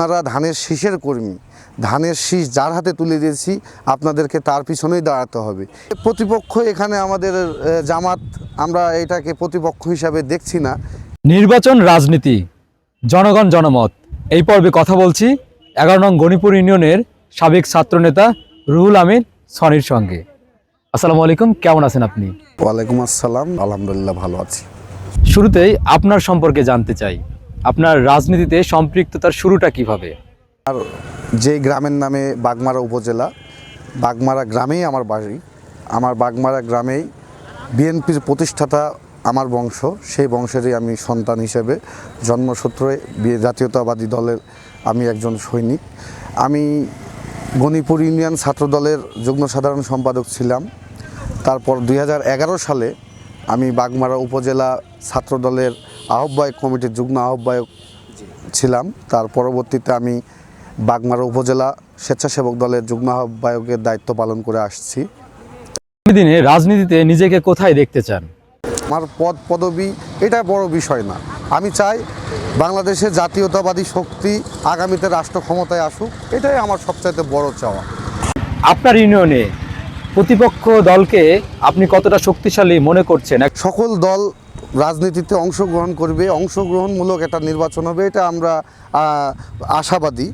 আপনারা ধানের শীষের কর্মী। ধানের শীষ যার হাতে তুলে দিয়েছি আপনাদেরকে তার পিছনেই দাঁড়াতে হবে। প্রতিপক্ষ এখানে আমাদের জামাত আমরা এটাকে প্রতিপক্ষ হিসাবে দেখছি না। নির্বাচন রাজনীতি জনগণ জনমত। এই পর্বে কথা বলছি এগারো নং গণিপুর ইউনিয়নের সাবেক ছাত্রনেতা রুহুল আমিন সনির সঙ্গে। আসসালামু আলাইকুম কেমন আছেন আপনি? ওয়ালাইকুম আসসালাম আলহামদুলিল্লাহ ভালো আছি। শুরুতেই আপনার সম্পর্কে জানতে চাই। আপনার রাজনীতিতে সম্পৃক্ততার শুরুটা কীভাবে? আর যে গ্রামের নামে বাগমারা উপজেলা, বাগমারা গ্রামেই আমার বাড়ি। আমার বাগমারা গ্রামেই বিএনপির প্রতিষ্ঠাতা আমার বংশ, সেই বংশেরই আমি সন্তান হিসেবে জন্মসূত্রে জাতীয়তাবাদী দলের আমি একজন সৈনিক। আমি গণিপুর ইউনিয়ন ছাত্র দলের যুগ্ম সাধারণ সম্পাদক ছিলাম। তারপর দুই হাজার এগারো সালে আমি বাগমারা উপজেলা ছাত্র দলের আহ্বায়ক কমিটির যুগ্ম আহ্বায়ক ছিলাম। তার পরবর্তীতে আমি বাগমারা উপজেলা স্বেচ্ছাসেবক দলের যুগ্ম আহ্বায়কের দায়িত্ব পালন করে আসছি। দিনে রাজনীতিতে নিজেকে কোথায় দেখতে চান? আমার পদ পদবি এটা বড় বিষয় না। আমি চাই বাংলাদেশের জাতীয়তাবাদী শক্তি আগামীতে রাষ্ট্র ক্ষমতায় আসুক এটাই আমার সবচাইতে বড় চাওয়া। আপনার ইউনিয়নে প্রতিপক্ষ দলকে আপনি কতটা শক্তিশালী মনে করছেন? সকল দল রাজনীতিতে অংশগ্রহণ করবে, অংশগ্রহণমূলক একটা নির্বাচন হবে, এটা আমরা আশাবাদী।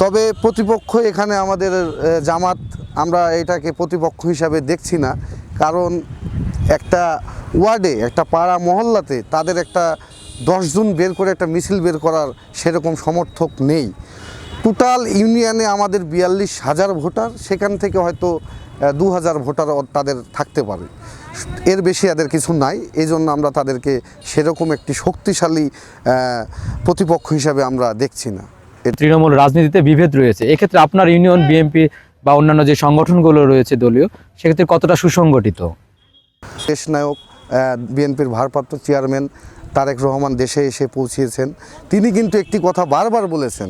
তবে প্রতিপক্ষ এখানে আমাদের জামাত, আমরা এটাকে প্রতিপক্ষ হিসাবে দেখছি না। কারণ একটা ওয়ার্ডে, একটা পাড়া মহল্লাতে তাদের একটা দশজন বের করে একটা মিছিল বের করার সেরকম সমর্থক নেই। টোটাল ইউনিয়নে আমাদের বিয়াল্লিশ হাজার ভোটার সেখান থেকে হয়তো দু হাজার ভোটার তাদের থাকতে পারে। এর বেশি এদের কিছু নাই এই জন্য আমরা তাদেরকে সেরকম একটি শক্তিশালী প্রতিপক্ষ হিসাবে আমরা দেখছি না। তৃণমূল রাজনীতিতে বিভেদ রয়েছে। এক্ষেত্রে আপনার ইউনিয়ন বিএনপি বা অন্যান্য যে সংগঠনগুলো রয়েছে দলীয় সেক্ষেত্রে কতটা সুসংগঠিত? দেশ নায়ক বিএনপির ভারপ্রাপ্ত চেয়ারম্যান তারেক রহমান দেশে এসে পৌঁছিয়েছেন তিনি কিন্তু একটি কথা বারবার বলেছেন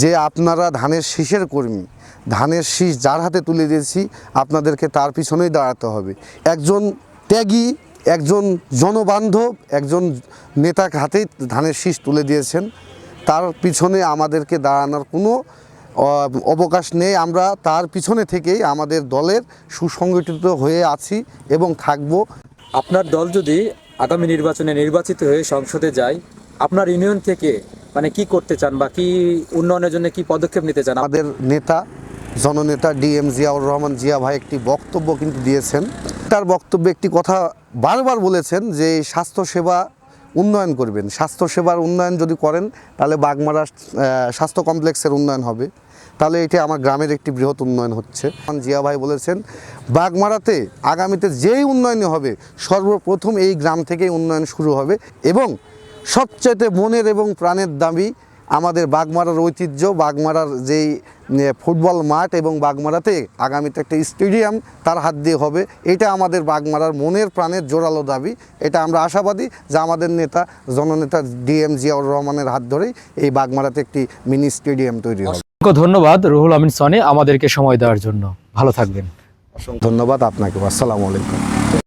যে আপনারা ধানের শীষের কর্মী, ধানের শীষ যার হাতে তুলে দিয়েছি, আপনাদেরকে তার পিছনেই দাঁড়াতে হবে। একজন ত্যাগী, একজন জনবান্ধব, একজন নেতার হাতেই ধানের শীষ তুলে দিয়েছেন। তার পিছনে আমাদেরকে দাঁড়ানোর কোনো অবকাশ নেই। আমরা তার পিছনে থেকেই আমাদের দলের সুসংগঠিত হয়ে আছি এবং থাকব। আপনার দল যদি আগামী নির্বাচনে নির্বাচিত হয়ে সংসদে যায়, আপনার ইউনিয়ন থেকে মানে কি করতে চান বা কি উন্নয়নের জন্য কি পদক্ষেপ নিতে চান? আমাদের নেতা, জননেতা ডিএম জিয়াউর রহমান জিয়া ভাই একটি বক্তব্য কিন্তু দিয়েছেন। তার বক্তব্যে একটি কথা বারবার বলেছেন যে স্বাস্থ্যসেবা উন্নয়ন করবেন। স্বাস্থ্যসেবার উন্নয়ন যদি করেন, তাহলে বাগমারা স্বাস্থ্য কমপ্লেক্সের উন্নয়ন হবে। তাহলে এটি আমার গ্রামের একটি বৃহৎ উন্নয়ন হচ্ছে। জিয়া ভাই বলেছেন, বাগমারাতে আগামীতে যেই উন্নয়ন হবে, সর্বপ্রথম এই গ্রাম থেকেই উন্নয়ন শুরু হবে এবং সবচাইতে মনের এবং প্রাণের দাবি আমাদের বাগমারার ঐতিহ্য বাগমারার যেই ফুটবল মাঠ এবং বাগমারাতে আগামীতে একটা স্টেডিয়াম তার হাত দিয়ে হবে। এটা আমাদের বাগমারার মনের প্রাণের জোরালো দাবি। এটা আমরা আশাবাদী যে আমাদের নেতা জননেতা ডিএম জিয়াউর রহমানের হাত ধরেই এই বাগমারাতে একটি মিনি স্টেডিয়াম তৈরি হবে। অসংখ্য ধন্যবাদ রুহুল আমিন সনি আমাদেরকে সময় দেওয়ার জন্য। ভালো থাকবেন। অসংখ্য ধন্যবাদ আপনাকে আসসালামু আলাইকুম।